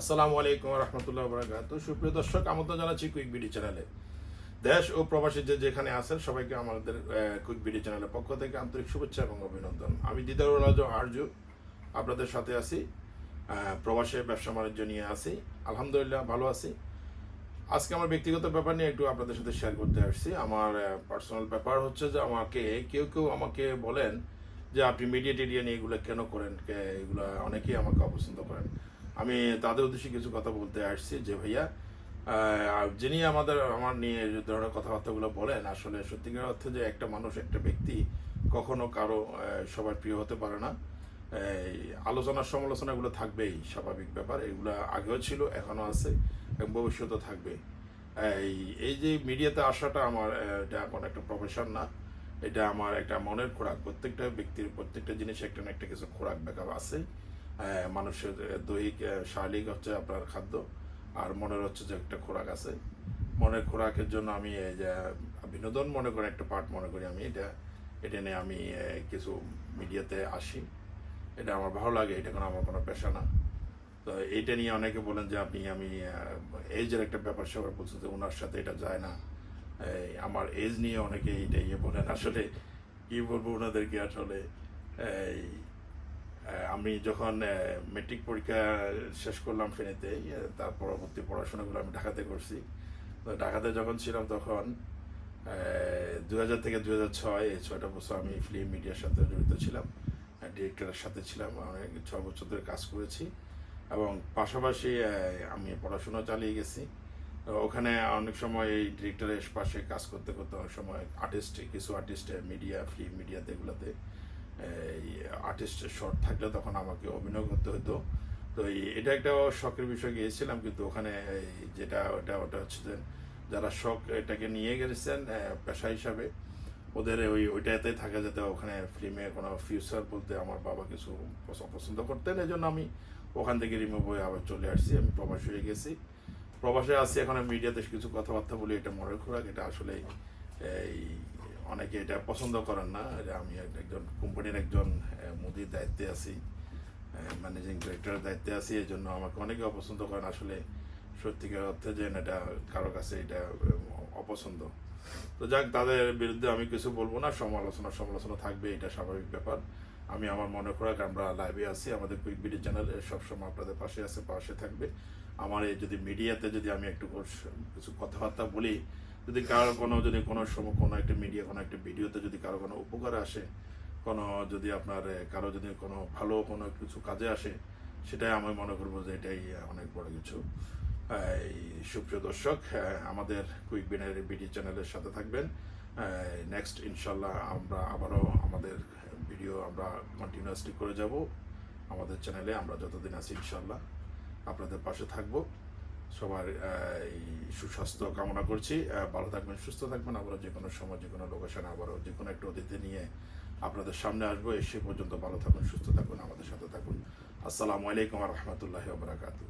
আসসালামু আলাইকুম রহমতুল্লাহ বরাকাত সুপ্রিয় দর্শক, আমন্ত্রণ জানাচ্ছি কুইক বিডি চ্যানেলে দেশ ও প্রবাসী যে যেখানে আছেন, সবাইকে আমাদের কুইক বিডি চ্যানেলের পক্ষ থেকে আন্তরিক শুভেচ্ছা এবং অভিনন্দন। আমি দিদারুল রাজ আর্য আপনাদের সাথে আছি। প্রবাসে ব্যবসা বাণিজ্য নিয়ে আছি। আলহামদুলিল্লাহ, ভালো আছি। আজকে আমার ব্যক্তিগত ব্যাপার নিয়ে একটু আপনাদের সাথে শেয়ার করতে আসছি। আমার পার্সোনাল ব্যাপার হচ্ছে যে আমাকে, কেউ কেউ আমাকে বলেন যে আপনি মিডিয়া টিডিয়া নিয়ে এগুলো কেন করেন? এগুলো অনেকেই আমাকে অপছন্দ করেন। আমি তাদের উদ্দেশ্যে কিছু কথা বলতে আসছি যে ভাইয়া যিনি আমাদের, আমার নিয়ে যে ধরনের কথাবার্তাগুলো বলেন, আসলে সত্যিকার অর্থে যে একটা মানুষ, একটা ব্যক্তি কখনো কারও সবার প্রিয় হতে পারে না। আলোচনার সমালোচনাগুলো থাকবেই, স্বাভাবিক ব্যাপার। এগুলো আগেও ছিল এখনও আছে এবং ভবিষ্যতেও থাকবে। এই এই যে মিডিয়াতে আসাটা আমার এটা এখন একটা প্রফেশন না। এটা আমার একটা মনের খোরাক। প্রত্যেকটা ব্যক্তির, প্রত্যেকটা জিনিস একটা না একটা কিছু খোরাক ব্যাপার আছে। মানুষের দৈহিক শারীরিক হচ্ছে আপনার খাদ্য আর মনের হচ্ছে যে একটা খোরাক আছে। মনের খোরাকের জন্য আমি এই যে বিনোদন মনে করে একটা পার্ট মনে করি আমি এটা। এটা নিয়ে আমি কিছু মিডিয়াতে আসি। এটা আমার ভালো লাগে এটা কোনো আমার কোনো পেশা না। তো এইটা নিয়ে অনেকে বলেন যে আপনি আমি এজের একটা ব্যাপার স্যাপার বলছেন যে ওনার সাথে এটা যায় না। আমার এজ নিয়ে অনেকে এইটা ইয়ে বলেন। আসলে কী বলব ওনাদেরকে আসলে এই, আমি যখন মেট্রিক পরীক্ষা শেষ করলাম ফেনীতে ইয়ে, তার পরবর্তী পড়াশোনাগুলো আমি ঢাকাতে করছি। তো ঢাকাতে যখন ছিলাম তখন দু হাজার থেকে দু হাজার ছয় এই ছয়টা বছর আমি ফিল্ম মিডিয়ার সাথে জড়িত ছিলাম। ডিরেক্টরের সাথে ছিলাম অনেক ছ বছর ধরে কাজ করেছি। এবং পাশাপাশি আমি পড়াশোনা চালিয়ে গেছি। ওখানে অনেক সময় এই ডিরেক্টরের পাশে কাজ করতে করতে অনেক সময় আর্টিস্ট কিছু আর্টিস্ট মিডিয়া ফিল্ম মিডিয়াতে এগুলোতে আর্টিস্টের শর্ট থাকলে তখন আমাকে অভিনয় করতে হতো। তো এটা একটা শখের বিষয় গিয়েছিলাম, কিন্তু ওখানে যেটা ওটা ওটা হচ্ছে যে যারা শখ এটাকে নিয়ে গেছেন পেশা হিসাবে, ওদের ওই, ওইটাতে থাকে যাতে ওখানে ফিল্মে কোনো ফিউচার বলতে আমার বাবা কিছু পছ- পছন্দ করতেন এই জন্য আমি ওখান থেকে রিমুভ হয়ে আবার চলে আসছি, আমি প্রবাস হয়ে গেছি। প্রবাসে আছি, এখন মিডিয়াতে কিছু কথাবার্তা বলি, এটা মনের খোরাক, এটা আসলে এই অনেকে এটা পছন্দ করেন না। আমি একজন কোম্পানির একজন মুদির দায়িত্বে আছি ম্যানেজিং ডিরেক্টরের দায়িত্বে আছি, এই জন্য আমাকে অনেকে অপছন্দ করেন। আসলে সত্যিকার অর্থে যে এটা কারও কাছে এটা অপছন্দ। তো যাক, তাদের বিরুদ্ধে আমি কিছু বলব না। সমালোচনা সমালোচনা থাকবে, এটা স্বাভাবিক ব্যাপার। আমি আমার মনে খোরাক আমরা লাইভে আছি। আমাদের কুইক বিডি চ্যানেলে সবসময় আপনাদের পাশে আছে, পাশে থাকবে। আমার এই যদি মিডিয়াতে যদি আমি একটু কিছু কথাবার্তা বলি যদি কারও কোনো, যদি কোনো সময় কোনো একটা মিডিয়া কোনো একটা ভিডিওতে যদি কারও কোনো উপকার আসে, কোনো যদি আপনার কারও যদি কোনো ভালো কোনো কিছু কাজে আসে, সেটাই আমি মনে করব যে এটাই অনেক বড় কিছু। এই সুপ্রিয় দর্শক আমাদের কুইক বিনের বিডি চ্যানেলের সাথে থাকবেন। নেক্সট ইনশাল্লাহ আমরা আবারও আমাদের ভিডিও আমরা কন্টিনিউয়াসলি করে যাব। আমাদের চ্যানেলে আমরা যতদিন আছি ইনশাল্লাহ আপনাদের পাশে থাকব। সবার এই সুস্বাস্থ্য কামনা করছি। ভালো থাকবেন, সুস্থ থাকবেন। আবারও যে কোনো সময়, যে কোনো লোকেশনে আবারও যে কোনো একটা অতিথি নিয়ে আপনাদের সামনে আসব। এসে পর্যন্ত ভালো থাকুন, সুস্থ থাকুন, আমাদের সাথে থাকুন। আসসালামু আলাইকুম রহমতুল্লাহ বারাকাতু